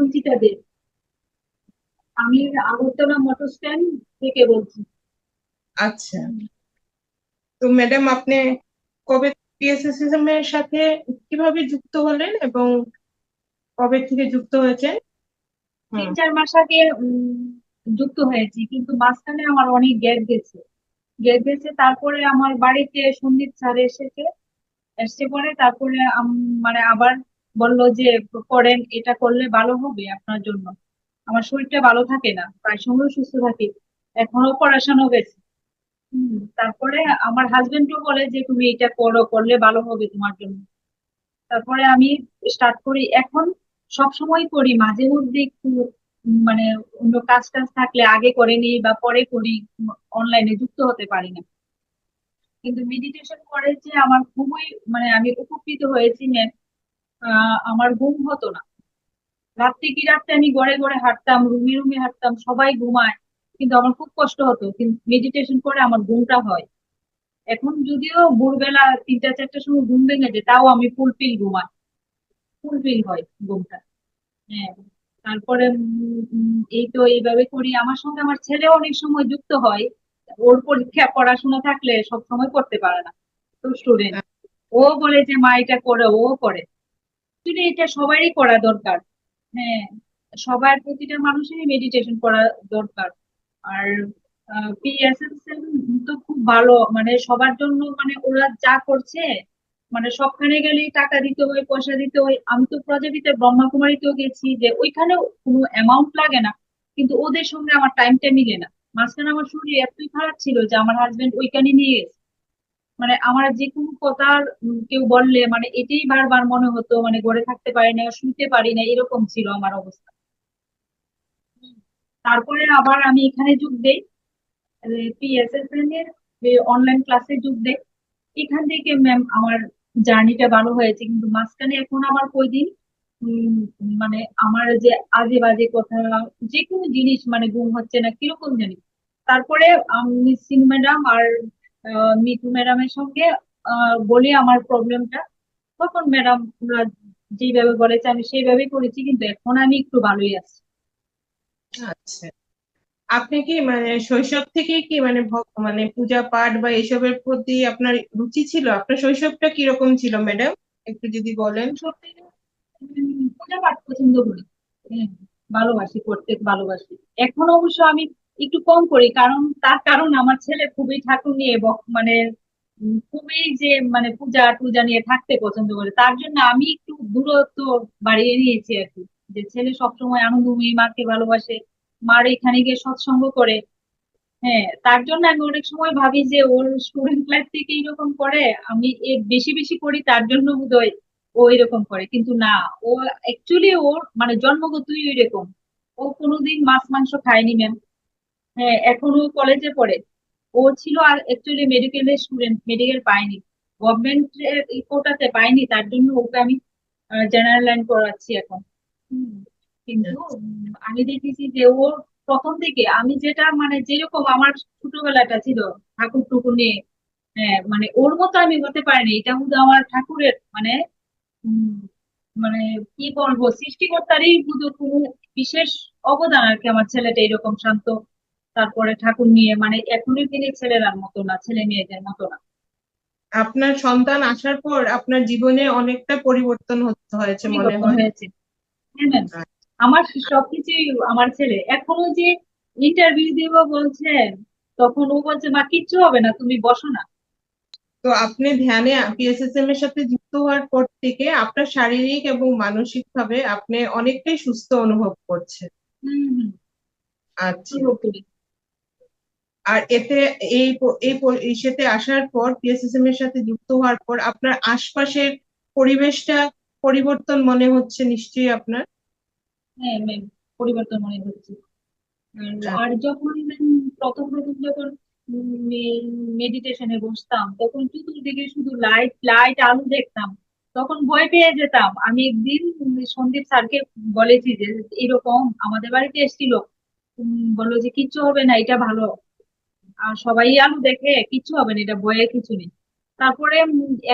সঞ্চিতা দে আমি Agartala motor stand থেকে বলছি। আচ্ছা। তো ম্যাডাম আপনি কবে পিএসএসএম এর সাথে কীভাবে যুক্ত হলেন এবং কবে থেকে যুক্ত হয়েছেন? তিন চার মাস আগে যুক্ত হয়েছি কিন্তু মাঝখানে আমার অনেক গ্যাপ গেছে। গ্যাপ গেছে তারপরে আমার বাড়িতে সন্দীপ স্যার এসেছে। এসে পরে তারপরে মানে আবার বলল যে, করেন, এটা করলে ভালো হবে আপনার জন্য। আমার শরীরটা ভালো থাকে না, প্রায় সময় সুস্থ থাকি, এখনও পড়াশোনা গেছে। তারপরে আমার হাজবেন্ডও বলে যে, তুমি এটা করো, করলে ভালো হবে তোমার জন্য। তারপরে আমি স্টার্ট করি। এখন সব সময় করি, মাঝে মধ্যে একটু মানে অন্য কাজ টাজ থাকলে আগে করে নিই বা পরে করি অনলাইনে যুক্ত হতে পারি না। কিন্তু মেডিটেশন করে যে, আমার খুবই মানে আমি উপকৃত হয়েছি ম্যাম আমার ঘুম হতো না। রাত্রে কি রাত্রে আমি গড়ে গড়ে হাঁটতাম, রুমে রুমে হাঁটতাম, সবাই ঘুমায়, কিন্তু আমার খুব কষ্ট হতো, কিন্তু মেডিটেশন করে আমার ঘুমটা হয়। এখন যদিও ভোরবেলা তিনটা, চারটার সময় ঘুম ভেঙে যায়, তাও আমি ফুলফিল ঘুমাই। ফুলফিল হয় ঘুমটা। হ্যাঁ তারপরে এই তো এইভাবে করি। আমার সঙ্গে আমার ছেলে অনেক সময় যুক্ত হয়, ওর পরীক্ষা পড়াশোনা থাকলে সব সময় করতে পারে না। তো স্টুডেন্ট ও বলে যে, মা, এটা করে। ও করে। কিন্তু এটা সবারই করা দরকার। হ্যাঁ সবার প্রতিটা মানুষেরই মেডিটেশন করা দরকার। আর পিএসএসএম তো খুব ভালো মানে সবার জন্য মানে ওরা যা করছে মানে সবখানে গেলেই টাকা দিতে হয়, পয়সা দিতে হয়। আমি তো প্রজাপিতে ব্রহ্মকুমারীতেও গেছি যে ওইখানে কোনো অ্যামাউন্ট লাগে না, কিন্তু ওদের সঙ্গে আমার টাইমটা মিলে না। মাঝখানে আমার শরীর এতই খারাপ ছিল যে আমার হাজবেন্ড ওইখানে নিয়ে গেছে। মানে আমার যে কোনো কথা কেউ বললে মানে এটাই বারবার মনে হতো মানে গড়ে থাকতে পারি না শুনতে পারি না এরকম ছিল আমার অবস্থা। তারপরে আবার আমি এখানে যোগ দেই পিএসএসএন এর অনলাইন ক্লাসে যোগ দেই। এখান থেকে ম্যাম আমার জার্নিটা ভালো হয়েছে, কিন্তু মাঝখানে এখন আমার কয়দিন মানে আমার যে আজে বাজে কথা যে কোনো জিনিস মানে ঘুম হচ্ছে না, কীরকম জানি। তারপরে, আমি সিনু ম্যাডাম আর মিঠু ম্যাডামের সঙ্গে বলি আমার প্রবলেমটা। তখন ম্যাডাম যেভাবে বলেছে আমি সেইভাবেই করেছি কিন্তু এখন আমি একটু ভালোই আছি। আচ্ছা। আপনি কি মানে শৈশব থেকে কি মানে মানে পূজা পাঠ বা এসবের প্রতি আপনার রুচি ছিল? আপনার শৈশবটা কীরকম ছিল ম্যাডাম? একটু যদি বলেন। পূজা পাঠ পছন্দ করি। হ্যাঁ, ভালোবাসি করতে ভালোবাসি। এখন অবশ্য আমি একটু কম করি, কারণ তার কারণ আমার ছেলে খুবই ঠাকুর নিয়ে মানে খুবই যে মানে পূজা টুজা নিয়ে থাকতে পছন্দ করে, তার জন্য আমি একটু দূরত্ব বাড়িয়ে নিয়েছি আর কি। যে ছেলে সবসময় আনন্দময়ী, মাকে ভালোবাসে, মার এখানে গিয়ে সৎসঙ্গ করে হ্যাঁ তার জন্য আমি অনেক সময় ভাবি যে ওর স্টুডেন্ট লাইফ থেকে এরকম করে, আমি এর বেশি বেশি করি, তার জন্য বোধহয় ও এরকম করে। কিন্তু না, ও অ্যাকচুয়ালি ওর মানে জন্মগতই এরকম ও কোনোদিন মাছ, মাংস খায়নি ম্যাম হ্যাঁ এখনও কলেজে পড়ে। ও ছিল আর অ্যাকচুয়ালি মেডিকেলের স্টুডেন্ট মেডিকেল পায়নি। গভর্নমেন্ট কোটাতে পায়নি তার জন্য ওকে আমি জেনারেল লাইন পড়াচ্ছি এখন। কিন্তু আমি দেখেছি যে ও প্রথম থেকে আমি যেটা মানে যেরকম আমার ছোটবেলাটা ছিল ঠাকুর টুকুর নিয়ে হ্যাঁ মানে ওর মতো আমি হতে পারিনি। এটা শুধু আমার ঠাকুরের মানে মানে কি বলব সৃষ্টিকর্তারই শুধু কোনো বিশেষ অবদান আর কি। আমার ছেলেটা এরকম শান্ত তারপরে ঠাকুর নিয়ে মানে এখনই তিনি ছেলেরার মতো না ছেলে মেয়েদের মতো না। আপনার সন্তান আসার পর আপনার জীবনে অনেকটা পরিবর্তন হতে হয়েছে মনে হয়। হয়েছে। হ্যাঁ আমার সবকিছুই আমার ছেলে। এখনও যে ইন্টারভিউ দিব বলছেন তখন ও বলছে মা কিচ্ছু হবে না তুমি বসো না। তো আপনি ধ্যানে পিএসএসএম এর সাথে যুক্ত হওয়ার পর থেকে আপনার শারীরিক এবং মানসিক ভাবে আপনি অনেকটাই সুস্থ অনুভব করছেন। আচ্ছা। আর এতে এই এই ইসেতে আসার পর পিএসএসএম এর সাথে যুক্ত হওয়ার পর আপনার আশপাশের পরিবেশটা পরিবর্তন মনে হচ্ছে নিশ্চয়ই আপনার? হ্যাঁ ম্যাম পরিবর্তন মনে হচ্ছে। আর আচ্ছা। যখন প্রথম প্রথম যখন মেডিটেশনে বসতাম তখন চতুর্দিকে শুধু লাইট লাইট আলো দেখতাম। তখন ভয় পেয়ে যেতাম। আমি একদিন সন্দীপ স্যারকে বলেছি যে এরকম আমাদের বাড়িতে এসেছিল। বলল যে কিচ্ছু হবে না এটা ভালো। সবাই আলো দেখে, কিচ্ছু হবে না, এটা ভয়ের কিছু নেই। তারপরে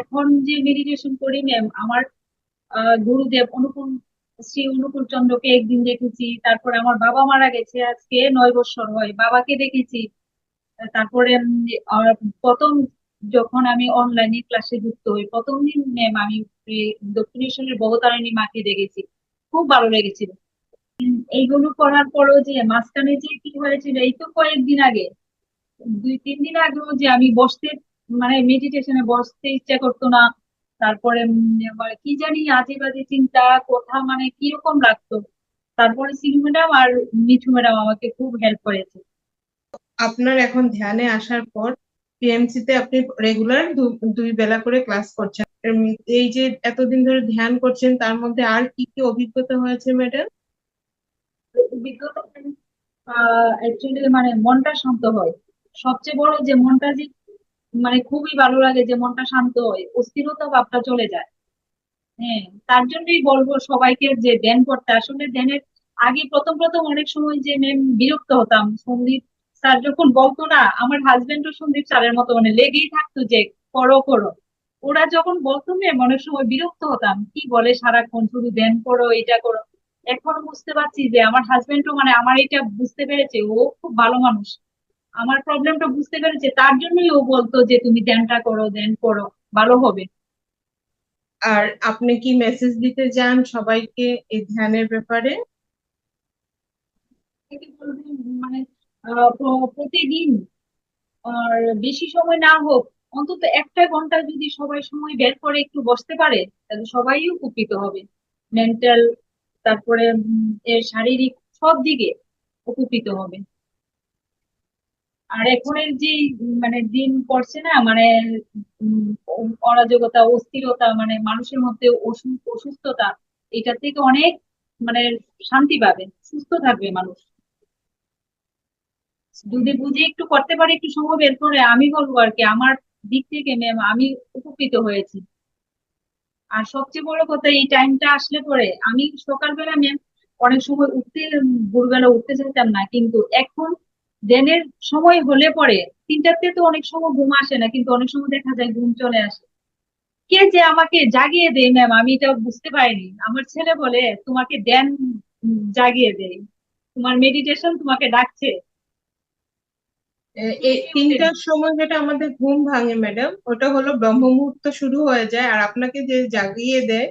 এখন যে মেডিটেশন করি ম্যাম আমার গুরুদেব অনুপম, শ্রী অনুকূল চন্দ্রকে একদিন দেখেছি, তারপরে আমার বাবা মারা গেছে আজকে, নয় বছর হয়, বাবাকে দেখেছি। তারপরে প্রথম যখন আমি অনলাইনে ক্লাসে যুক্ত হই, প্রথম দিন ম্যাম আমি দক্ষিণেশ্বরের বহতারিণী মাকে দেখেছি। খুব ভালো লেগেছিল। এইগুলো করার পরও যে মাঝখানে যে কি হয়েছিল, এই তো কয়েকদিন আগে দুই তিন দিন আগেও যে আমি বসতে মানে মেডিটেশনে বসতে ইচ্ছা করতো না। তারপরে মানে কি জানি আজে বাজে চিন্তা কথা মানে কীরকম লাগতো। তারপরে সিনু ম্যাডাম আর মিঠু ম্যাডাম আমাকে খুব হেল্প করেছে। আপনার এখন ধ্যানে আসার পর পিএমসি তে আপনি রেগুলার দুই বেলা করে ক্লাস করছেন। এই যে এতদিন ধরে ধ্যান করছেন তার মধ্যে আর কি কি অভিজ্ঞতা হয়েছে ম্যাডাম? অভিজ্ঞতা মানে মনটা শান্ত হয়। সবচেয়ে বড় যে মনটা যে মানে খুবই ভালো লাগে, যে মনটা শান্ত হয়, অস্থিরতা ভাবটা চলে যায়। হ্যাঁ তার জন্যই বলব সবাইকে যে ধ্যান করতে। আসলে ধ্যানের আগে প্রথম প্রথম অনেক সময় যে ম্যাম বিরক্ত হতাম। সন্দীপ স্যার যখন বলতো না, আমার হাজবেন্ডও সন্দীপ স্যারের মতো মানে লেগেই থাকতো যে করো করো। ওরা যখন বলতো ম্যাম অনেক সময় বিরক্ত হতাম। কি বলে সারাক্ষণ, শুধু ধ্যান করো এটা করো। এখন বুঝতে পারছি যে আমার হাজবেন্ডও মানে আমার এটা বুঝতে পেরেছে, ও খুব ভালো মানুষ। আমার প্রবলেমটা বুঝতে পেরেছে তার জন্যই ও বলতো যে তুমি ধ্যানটা করো ধ্যান করো ভালো হবে। আর আপনি কি মেসেজ দিতে চান সবাইকে এই ধ্যানের ব্যাপারে? মানে প্রতিদিন আর বেশি সময় না হোক অন্তত একটা ঘণ্টা যদি সবাই সময় বের করে একটু বসতে পারে তাহলে সবাই উপকৃত হবে। মেন্টাল তারপরে শারীরিক সব দিকে উপকৃত হবে। আর এখনের যে মানে দিন পড়ছে না মানে অরাজকতা, অস্থিরতা মানে মানুষের মধ্যে অসু- অসুস্থতা, এটা থেকে অনেক মানে শান্তি পাবে, সুস্থ থাকবে মানুষ। যদি বুঝে একটু করতে পারে, একটু সময় বের করে, আমি বলব আর কি, আমার দিক থেকে ম্যাম আমি উপকৃত হয়েছি। আর সবচেয়ে বড় কথা, এই টাইমটা আসলে পরে, আমি সকালবেলা ম্যাম অনেক সময় উঠতে, ভোরবেলা উঠতে চাইতাম না, কিন্তু এখন দেনের সময় হলে পরে, তিনটাতে তো অনেক সময় ঘুম আসে না, কিন্তু অনেক সময় দেখা যায় ঘুম চলে আসে। কে যে আমাকে জাগিয়ে দেয় ম্যাম আমি এটা বুঝতে পারিনি। আমার ছেলে বলে, তোমাকে ধ্যান জাগিয়ে দেয় তোমার মেডিটেশন তোমাকে ডাকছে। তিনটার সময় যেটা আমাদের ঘুম ভাঙে ম্যাডাম ওটা হলো ব্রহ্ম মুহূর্ত শুরু হয়ে যায়, আর আপনাকে যে জাগিয়ে দেয়,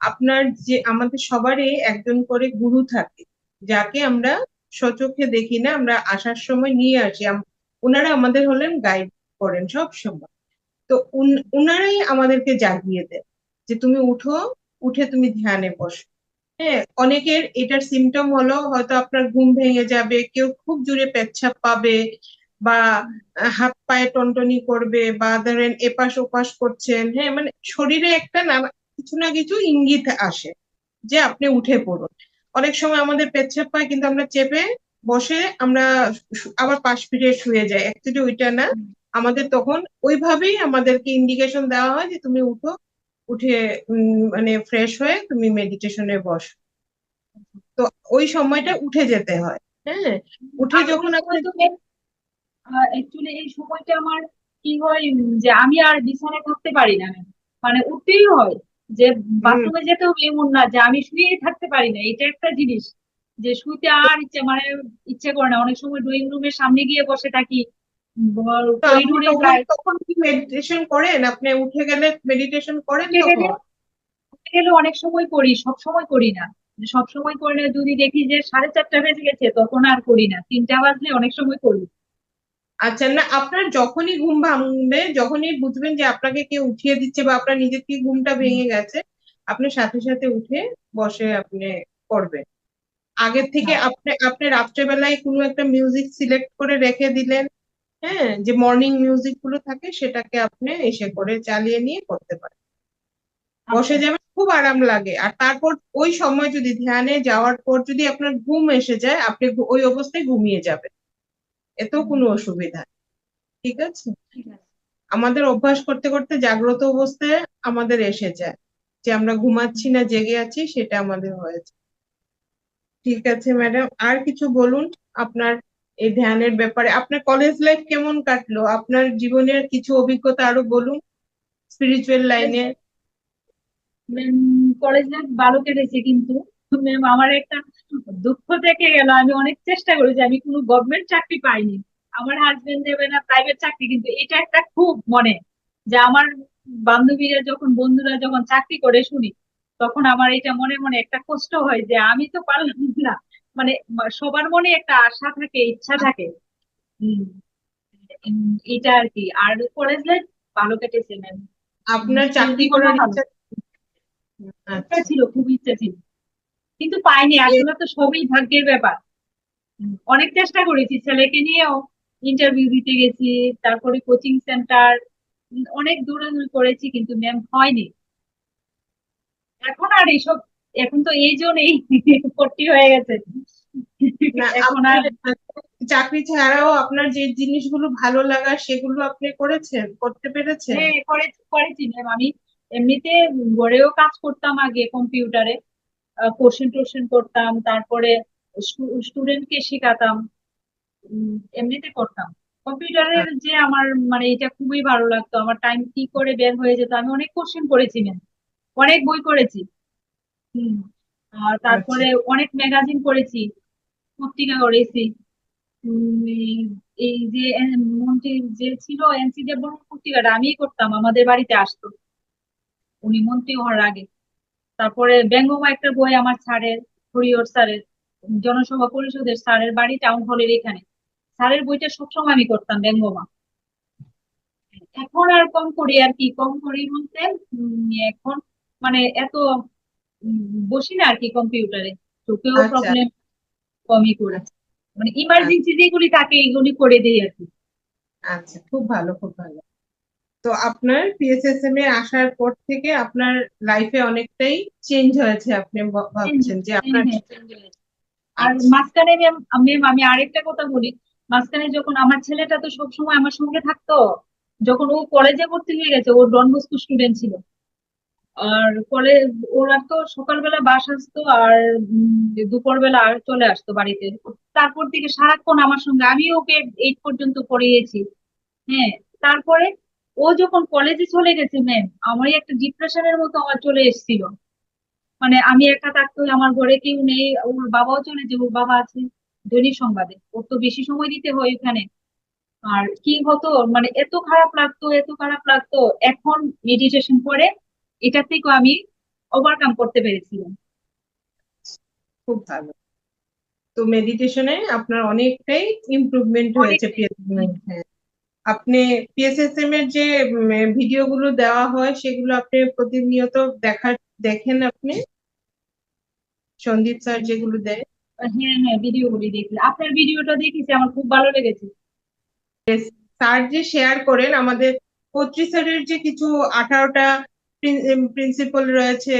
আপনার যে, আমাদের সবারই একজন করে গুরু থাকে, যাকে আমরা সচক্ষে দেখি না, আমরা আসার সময় নিয়ে আসি। ওনারা আমাদের হলেন গাইড করেন সব সময়। তো উন- উনারাই আমাদেরকে জাগিয়ে দেয় যে তুমি উঠো, উঠে তুমি ধ্যানে বসো। হ্যাঁ অনেকের এটার সিমটম হলো হয়তো আপনার ঘুম ভেঙে যাবে, কেউ খুব জোরে পেচ্ছাপ পাবে বা হাত পায়ে টনটনি করবে বা ধরেন এপাশ ওপাশ করছেন। হ্যাঁ মানে শরীরে একটা না কিছু না কিছু ইঙ্গিত আসে যে আপনি উঠে পড়ুন। অনেক সময় আমাদের পেচ্ছাপ পায় কিন্তু আমরা চেপে বসে আমরা আবার পাশ ফিরে শুয়ে যাই। অ্যাকচুয়ালি ওইটা না। আমাদের তখন ওইভাবেই আমাদেরকে ইন্ডিকেশন দেওয়া হয় যে তুমি উঠো উঠে মানে ফ্রেশ হয়ে তুমি মেডিটেশনে বসো। তো ওই সময়টা উঠে যেতে হয়। হ্যাঁ? উঠে যখন অ্যাকচুয়ালি এই সময়টা আমার কি হয় যে আমি আর বিছানায় থাকতে পারি না। মানে উঠতেই হয়। যে বাথরুমে যেতে হবে এমন না যে আমি শুয়েই থাকতে পারি না এটা একটা জিনিস। যে শুইতে আর ইচ্ছে মানে ইচ্ছে করে না অনেক সময় ড্রয়িং রুমের সামনে গিয়ে বসে থাকি। তখন যাই তখন কি মেডিটেশন করেন? আপনি উঠে গেলে মেডিটেশন করেন গেলে অনেক সময় করি সব সময় করি না। সব সময় করলে যদি দেখি যে সাড়ে চারটা বেজে গেছে তখন আর করি না। তিনটা বাজলে অনেক সময় করি। আচ্ছা না আপনার যখনই ঘুম ভাঙবে যখনই বুঝবেন যে আপনাকে কেউ উঠিয়ে দিচ্ছে বা আপনার নিজের থেকে ঘুমটা ভেঙে গেছে আপনি সাথে সাথে উঠে বসে আপনি করবেন আগের থেকে হ্যাঁ। আপনি আপনি রাত্রেবেলায় কোনো একটা মিউজিক সিলেক্ট করে রেখে দিলেন হ্যাঁ যে মর্নিং মিউজিকগুলো থাকে সেটাকে আপনি এসে করে চালিয়ে নিয়ে করতে পারেন। বসে যাবেন খুব আরাম লাগে। আর তারপর ওই সময় যদি ধ্যানে যাওয়ার পর যদি আপনার ঘুম এসে যায় আপনি ওই অবস্থায় ঘুমিয়ে যাবেন। এতেও কোনো অসুবিধা ঠিক আছে? ঠিক আছে। আমাদের অভ্যাস করতে করতে জাগ্রত অবস্থায় আমাদের এসে যায়। যে আমরা ঘুমাচ্ছি না জেগে আছি সেটা আমাদের হয়েছে ঠিক আছে ম্যাডাম। আর কিছু বলুন আপনার এই ধ্যানের ব্যাপারে? আপনার কলেজ লাইফ কেমন কাটলো? আপনার জীবনের কিছু অভিজ্ঞতা আরও বলুন? স্পিরিচুয়াল লাইনে কলেজ লাইফ ভালো কেটেছে কিন্তু। ম্যাম আমার একটা দুঃখ থেকে গেল। আমি অনেক চেষ্টা করেছি আমি কোনো গভর্নমেন্ট চাকরি পাইনি। আমার হাজবেন্ড দেবে না প্রাইভেট চাকরি কিন্তু এটা একটা খুব মনে যে আমার বান্ধবীরা যখন বন্ধুরা যখন চাকরি করে শুনি তখন আমার এটা মনে মনে একটা কষ্ট হয় যে আমি তো পারলাম না। মানে সবার মনে একটা আশা থাকে ইচ্ছা থাকে। এটা আর কি। আর কলেজ লাইফ ভালো কেটেছে ম্যাম আপনার চাকরি করার ইচ্ছা ছিল খুব ইচ্ছা ছিল। কিন্তু পাইনি আসলে তো সবই ভাগ্যের ব্যাপার। অনেক চেষ্টা করেছি ছেলেকে নিয়েও ইন্টারভিউ দিতে গেছি তারপরে কোচিং সেন্টার অনেক দৌড়াদৌড়ি করেছি কিন্তু ম্যাম হয়নি। এখন আর এইসব এখন তো এই জন্যই ভর্তি হয়ে গেছে। এখন আর চাকরি ছাড়াও আপনার যে জিনিসগুলো ভালো লাগা সেগুলো আপনি করেছেন করতে পেরেছেন? হ্যাঁ করেছি করেছি ম্যাম আমি এমনিতে ঘরেও কাজ করতাম আগে কম্পিউটারে কোশ্চেন টোশ্চেন করতাম তারপরে স্টুডেন্টকে শেখাতাম এমনিতে করতাম। কম্পিউটারের যে আমার মানে এটা খুবই ভালো লাগতো। আমার টাইম কি করে বের হয়ে যেত আমি অনেক কোশ্চেন করেছি ম্যাম অনেক বই করেছি হুম আর তারপরে অনেক ম্যাগাজিন করেছি পত্রিকা করেছি এই যে মন্ত্রী যে ছিল এনসি দেববর্মন পত্রিকাটা আমিই করতাম আমাদের বাড়িতে আসতো। উনি মন্ত্রী হওয়ার আগে। তারপরে ব্যঙ্গমা একটা বই আমার স্যারের হরিহর স্যারের জনসভা পরিষদের স্যারের বাড়ি টাউন হলের এখানে। স্যারের বইটা সবসময় আমি করতাম ব্যঙ্গমা এখন আর কম করি আর কি কম করি বলতে এখন মানে এত বসি না আর কি কম্পিউটারে। চোখেও আচ্ছা। প্রবলেম কমই করে। মানে ইমার্জেন্সি যেগুলি থাকে এগুলি করে দিই আর কি। আচ্ছা খুব ভালো খুব ভালো। তো আপনার পিএসএসএম এ আসার পর থেকে আপনার লাইফে অনেকটাই চেঞ্জ হয়েছে আপনি ভাবছেন যে আপনার হ্যাঁ, হ্যাঁ। আর মাঝখানে ম্যাম আমি আরেকটা কথা বলি। মাঝখানে যখন আমার ছেলেটা তো সবসময় আমার সঙ্গে থাকতো যখন ও কলেজে ভর্তি হয়ে গেছে ও ডন বস্কো স্টুডেন্ট ছিল। আর কলেজ ওরা তো সকালবেলা বাস আসতো আর দুপুর বেলা চলে আসতো বাড়িতে। তারপর থেকে সারাক্ষণ আমার সঙ্গে আমি ওকে এইট পর্যন্ত পড়িয়েছি। হ্যাঁ তারপরে ও যখন কলেজে চলে গেছে ম্যাম আমারই একটা ডিপ্রেশনের মতো আমার চলে এসেছিল। মানে আমি একা থাকতে আমার ঘরে কেউ নেই ওর বাবাও চলে যে ওর বাবা আছে দৈনিক সংবাদে। ওর তো বেশি সময় দিতে হয় এখানে আর কি হতো মানে এত খারাপ লাগতো এত খারাপ লাগতো। এখন মেডিটেশন করে এটা থেকেও আমি ওভারকাম করতে পেরেছিলাম। খুব ভালো। তো মেডিটেশনে আপনার অনেকটাই ইমপ্রুভমেন্ট হয়েছে। হ্যাঁ। আপনি পিএসএসএম এর যে ভিডিওগুলো দেওয়া হয় সেগুলো আপনি প্রতিনিয়ত দেখা দেখেন আপনি? সন্দীপ স্যার যেগুলো দেয়। হ্যাঁ হ্যাঁ ভিডিওগুলি দেখি। আপনার ভিডিওটা দেখেছি আমার খুব ভালো লেগেছে। স্যার যে শেয়ার করেন আমাদের কত্রী স্যারের যে কিছু আঠারোটা প্রিন্সিপাল রয়েছে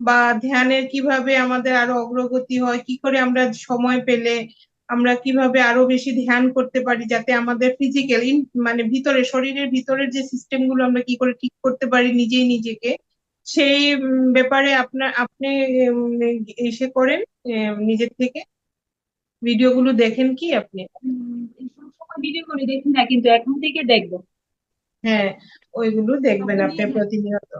বা ধ্যানের কীভাবে আমাদের আরও অগ্রগতি হয় কি করে আমরা সময় পেলে আমরা কীভাবে আরও বেশি ধ্যান করতে পারি যাতে আমাদের ফিজিক্যাল মানে ভিতরে, শরীরের ভিতরের যে সিস্টেমগুলো আমরা কি করে ঠিক করতে পারি নিজেই নিজেকে, সেই ব্যাপারে আপনার আপনি এসে করেন নিজের থেকে। ভিডিওগুলো দেখেন কি আপনি? ভিডিও ভিডিওগুলি দেখি না, কিন্তু এখন থেকে দেখব। হ্যাঁ ওইগুলো দেখবেন আপনি। প্রতিনিয়ত।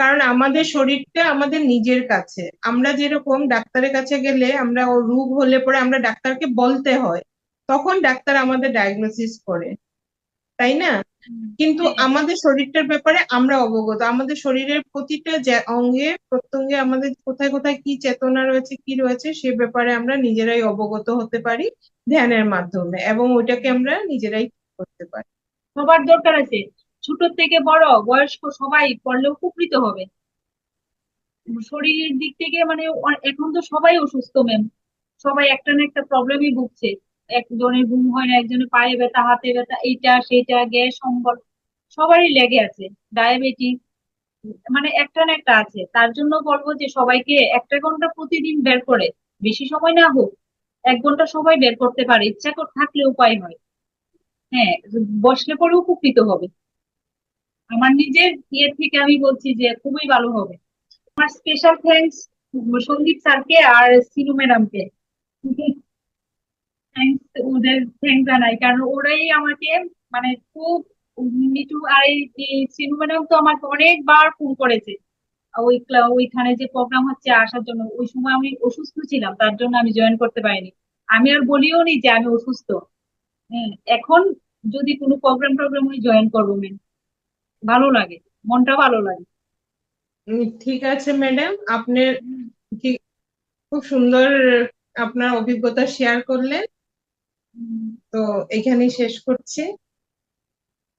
কারণ আমাদের শরীরটা আমাদের নিজের কাছে। আমরা যেরকম ডাক্তারের কাছে গেলে আমরা ও রোগ হলে পরে আমরা ডাক্তারকে বলতে হয় তখন ডাক্তার আমাদের ডায়াগনোসিস করে। তাই না? কিন্তু হ্যাঁ। আমাদের শরীরটার ব্যাপারে আমরা অবগত। আমাদের শরীরের প্রতিটা অঙ্গে প্রত্যঙ্গে আমাদের কোথায় কোথায় কি চেতনা রয়েছে কি রয়েছে সে ব্যাপারে আমরা নিজেরাই অবগত হতে পারি ধ্যানের মাধ্যমে এবং ওইটাকে আমরা নিজেরাই করতে পারি। সবার দরকার আছে। ছোট থেকে বড়, বয়স্ক সবাই করলে উপকৃত হবে। শরীরের দিক থেকে মানে এখন তো সবাই অসুস্থ ম্যাম সবাই একটা না একটা প্রবলেমই ভুগছে। একজনের ঘুম হয় না, একজনের পায়ে ব্যথা, হাতে ব্যথা, এইটা সেটা গ্যাস, অম্বল, সবারই লেগে আছে। ডায়াবেটিস মানে একটা না একটা আছে। তার জন্য বলব যে সবাইকে একটা ঘণ্টা প্রতিদিন বের করে। বেশি সময় না হোক, এক ঘণ্টা সবাই বের করতে পারে। ইচ্ছা কর থাকলে উপায় হয়। হ্যাঁ বসলে পরে উপকৃত হবে। আমার নিজের ইয়ে থেকে আমি বলছি যে খুবই ভালো হবে। আমার স্পেশাল থ্যাংকস সন্দীপ স্যারকে আর সিনু ম্যাডামকে। থ্যাংকস ওদের থ্যাংক জানাই, কারণ ওরাই আমাকে মানে খুব মিটু আর এই সিনু ম্যাডাম তো আমাকে অনেকবার ফোন করেছে। ওই ওইখানে যে প্রোগ্রাম হচ্ছে আসার জন্য, ওই সময় আমি অসুস্থ ছিলাম, তার জন্য আমি জয়েন করতে পারিনি। আমি আর বলিও নি যে আমি অসুস্থ। হ্যাঁ, এখন যদি কোনো প্রোগ্রাম টোগ্রাম জয়েন করব মেন ভালো লাগে, মনটা ভালো লাগে। ঠিক আছে ম্যাডাম আপনার খুব সুন্দর আপনার অভিজ্ঞতা শেয়ার করলেন। তো এখানেই শেষ করছি।